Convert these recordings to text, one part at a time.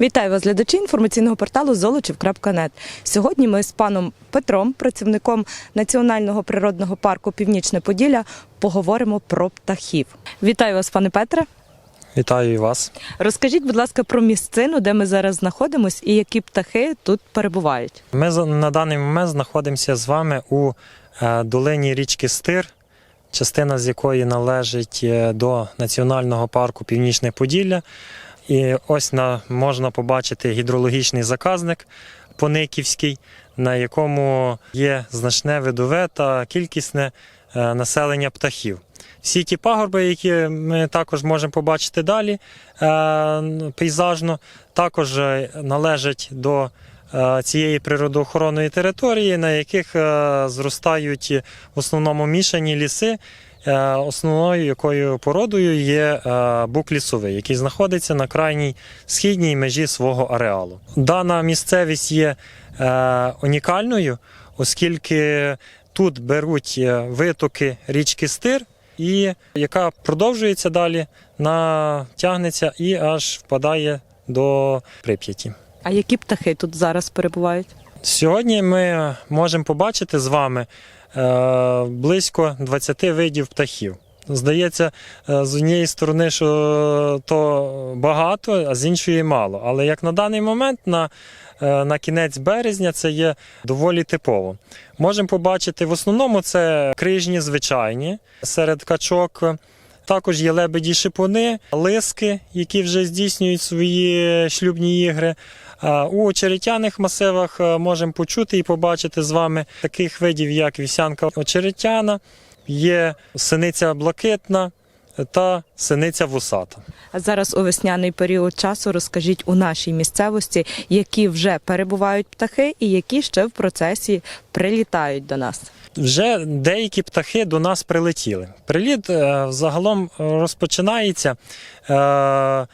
Вітаю вас, глядачі інформаційного порталу Золочів.нет. Сьогодні ми з паном Петром, працівником Національного природного парку Північне Поділля, поговоримо про птахів. Вітаю вас, пане Петре. Вітаю і вас. Розкажіть, будь ласка, про місцину, де ми зараз знаходимось, і які птахи тут перебувають. Ми на даний момент знаходимося з вами у е, долині річки Стир, частина з якої належить е, до Національного парку Північне Поділля. І ось на, можна побачити гідрологічний заказник Пониківський, на якому є значне видове та кількісне е, населення птахів. Всі ті пагорби, які ми також можемо побачити далі е, пейзажно, також е, належать до цієї природоохоронної території, на яких зростають в основному мішані ліси. Е, Основною якою породою є е, бук лісовий, який знаходиться на крайній східній межі свого ареалу. Дана місцевість є е, унікальною, оскільки тут беруть витоки річки Стир, і яка продовжується далі, натягнеться і аж впадає до Прип'яті. А які птахи тут зараз перебувають? Сьогодні ми можемо побачити з вами е, близько 20 видів птахів. Здається, е, з однієї сторони, що то багато, а з іншої мало. Але як на даний момент, на, е, на кінець березня, це є доволі типово. Можемо побачити в основному це крижні звичайні серед качок. Також є лебеді шипуни, лиски, які вже здійснюють свої шлюбні ігри. У очеретяних масивах е, можемо почути і побачити з вами таких видів, як вівсянка очеретяна, є синиця блакитна та синиця вусата. Зараз у весняний період часу розкажіть у нашій місцевості, які вже перебувають птахи і які ще в процесі прилітають до нас. Вже деякі птахи до нас прилетіли. Приліт е, загалом розпочинається е,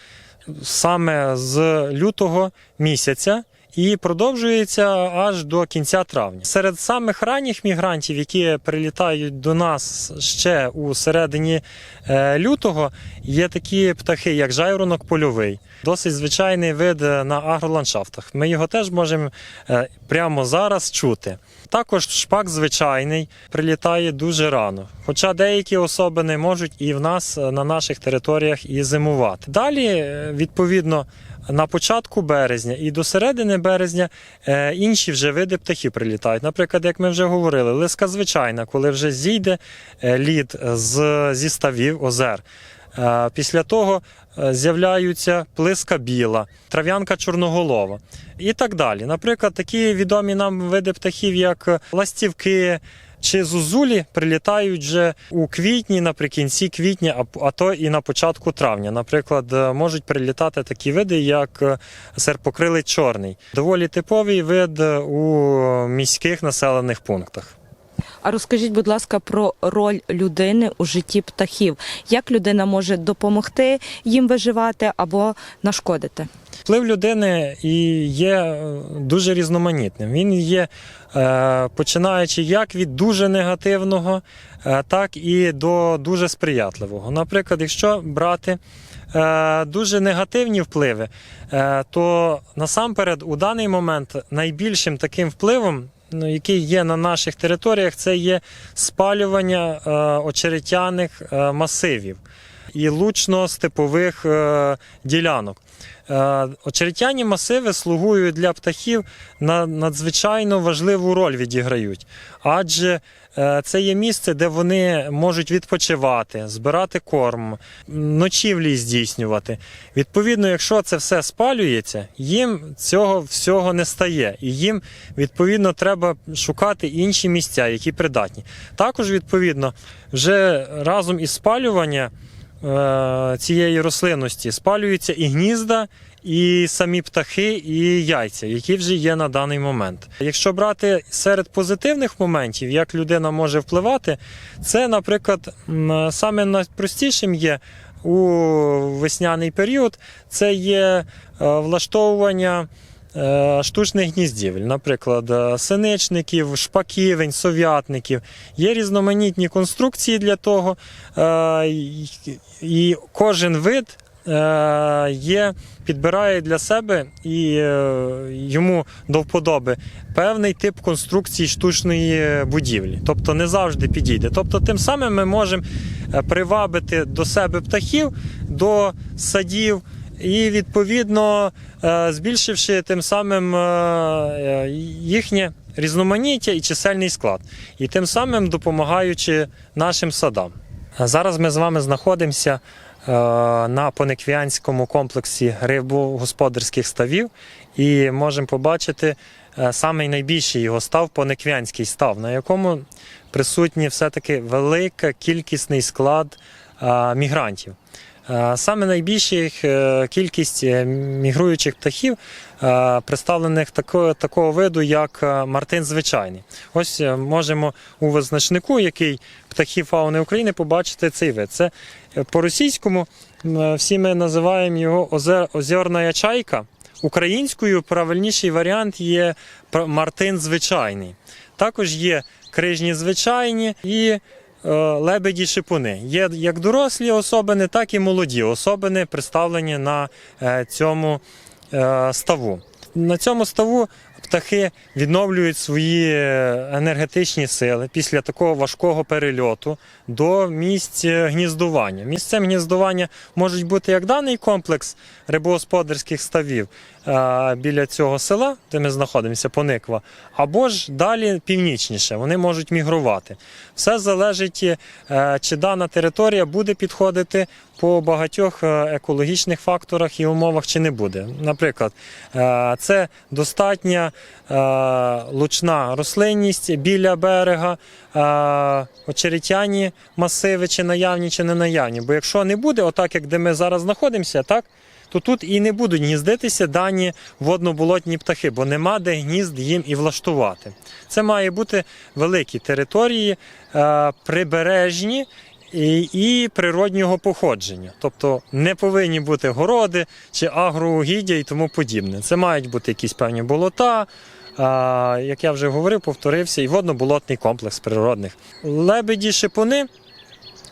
саме з лютого місяця. І продовжується аж до кінця травня. Серед самих ранніх мігрантів, які прилітають до нас ще у середині е, лютого, є такі птахи, як жайворонок польовий, досить звичайний вид на агроландшафтах. Ми його теж можемо е, прямо зараз чути. Також шпак звичайний прилітає дуже рано, хоча деякі особини можуть і в нас е, на наших територіях і зимувати. Далі, відповідно, на початку березня і до середини березня е, інші вже види птахів прилітають. Наприклад, як ми вже говорили, лиска звичайна, коли вже зійде е, лід з, зі ставів озер. Е, Після того з'являються плиска біла, трав'янка чорноголова і так далі. Наприклад, такі відомі нам види птахів, як ластівки. Чи зузулі прилітають вже у квітні, наприкінці квітня, а- а то і на початку травня. Наприклад, е, можуть прилітати такі види, як е, серпокрилий чорний, доволі типовий вид е, у міських населених пунктах. А розкажіть, будь ласка, про роль людини у житті птахів. Як людина може допомогти їм виживати або нашкодити? Вплив людини і є е, дуже різноманітним. Він є е, починаючи як від дуже негативного, е, так і до дуже сприятливого. Наприклад, якщо брати дуже негативні впливи, то насамперед у даний момент найбільшим таким впливом. ну, Який є на наших територіях, це є спалювання очеретяних масивів і лучно-степових е, ділянок. Е, Очеретяні масиви слугують для птахів на надзвичайно важливу роль відіграють, адже е, це є місце, де вони можуть відпочивати, збирати корм, ночівлі здійснювати. Відповідно, якщо це все спалюється, їм цього всього не стає, і їм відповідно треба шукати інші місця, які придатні. Також відповідно вже разом із спалювання е, цієї рослинності спалюються і гнізда, і самі птахи, і яйця, які вже є на даний момент. Якщо брати серед позитивних моментів, як людина може впливати, це, наприклад, саме найпростішим є у весняний період, це є е, влаштовування. Е, Штучних гніздівель, наприклад, е, синичників, шпаківень, сов'ятників. Є різноманітні конструкції для того, е, і- кожен вид є, підбирає для себе і йому до вподоби певний тип конструкції штучної будівлі. Тобто не завжди підійде. Тобто, тим самим ми можемо привабити до себе птахів, до садів. І відповідно е, збільшивши тим самим е, е, їхнє різноманіття і чисельний склад, і тим самим допомагаючи нашим садам. Зараз ми з вами знаходимося на Пониквіанському комплексі рибогосподарських ставів і можемо побачити самий найбільший його став Пониквіанський став, на якому присутній все-таки велика кількісний склад мігрантів. Е, Саме найбільша е, кількість е, мігруючих птахів, представлених такого, такого виду, як мартин звичайний. Ось можемо у визначнику, який птахів фауни України, побачити цей вид. Це по-російському всі ми називаємо його озе- озерна чайка. Українською правильніший варіант є мартин звичайний. Також є крижні звичайні і лебеді шипуни. Є як дорослі особини, так і молоді особини, представлені на е, цьому е, ставу. На цьому ставу птахи відновлюють свої енергетичні сили після такого важкого перельоту до місць гніздування. Місцем гніздування можуть бути як даний комплекс рибогосподарських ставів е, біля цього села, де ми знаходимося, Пониква, або ж далі північніше. Вони можуть мігрувати. Все залежить, е, чи дана територія буде підходити по багатьох е, екологічних факторах і умовах, чи не буде. Наприклад, це достатня е, лучна рослинність біля берега, е, очеретяні масиви, чи наявні, чи не наявні. Бо якщо не буде, отак як де ми зараз знаходимося, так. То тут і не будуть гніздитися дані водноболотні птахи, бо нема де гнізд їм і влаштувати. Це має бути великі території, е, прибережні і, природнього походження. Тобто не повинні бути городи чи агроугіддя і тому подібне. Це мають бути якісь певні болота. а, Як я вже говорив, повторився, і водно-болотний комплекс природних. Лебеді шипуни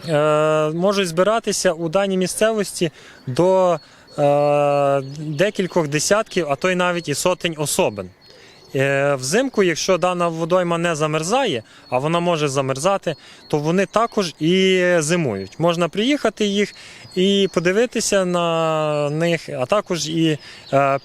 е, можуть збиратися у даній місцевості до е, декількох десятків, а то й навіть і сотень особин. Е, Взимку, якщо дана водойма не замерзає, а вона може замерзати, то вони також і зимують. Можна приїхати їх і подивитися на них, а також і е,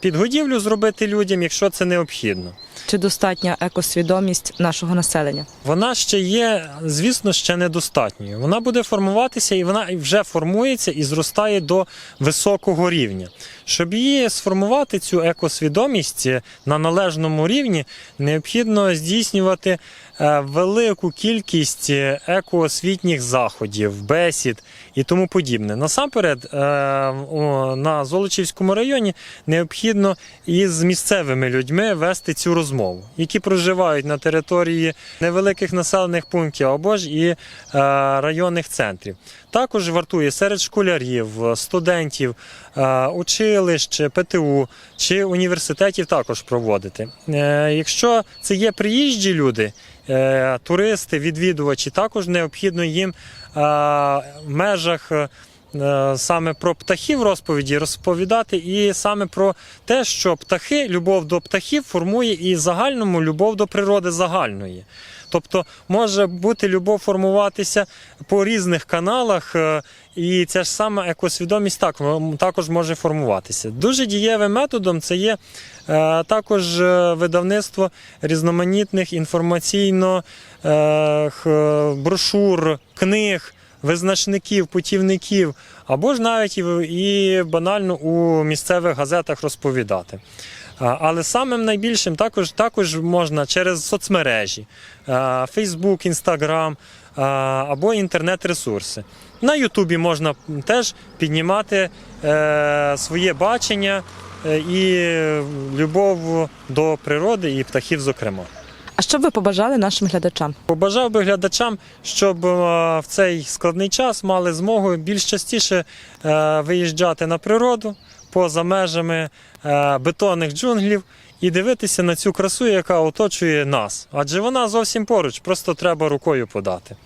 підгодівлю зробити людям, якщо це необхідно. Чи достатня екосвідомість нашого населення? Вона ще є, звісно, ще недостатньою. Вона буде формуватися і вона вже формується і зростає до високого рівня. Щоб її сформувати, цю екосвідомість на належному рівні, необхідно здійснювати е, велику кількість екоосвітніх заходів, бесід і тому подібне. Насамперед, е, на Золочівському районі необхідно із місцевими людьми вести цю розмову, які проживають на території невеликих населених пунктів або ж і е, районних центрів. Також вартує серед школярів, студентів, е, училищ, ПТУ чи університетів також проводити. Е, Якщо це є приїжджі люди, туристи, відвідувачі, також необхідно їм в межах. Е, Саме про птахів розповіді розповідати, і саме про те, що птахи, любов до птахів формує і загальному любов до природи загальної. Тобто може бути любов формуватися по різних каналах, е, і ця ж сама екосвідомість так, також може формуватися. Дуже дієвим методом це є е, також видавництво різноманітних інформаційно брошур, книг. Визначників, путівників, або ж навіть і, банально у місцевих газетах розповідати. Але самим найбільшим також, також можна через соцмережі, Facebook, Instagram або інтернет-ресурси. На Ютубі можна теж піднімати е, своє бачення е, і любов до природи і птахів, зокрема. А що б ви побажали нашим глядачам? Побажав би глядачам, щоб е, в цей складний час мали змогу більш частіше е, виїжджати на природу поза межами е, бетонних джунглів і дивитися на цю красу, яка оточує нас. Адже вона зовсім поруч, просто треба рукою подати.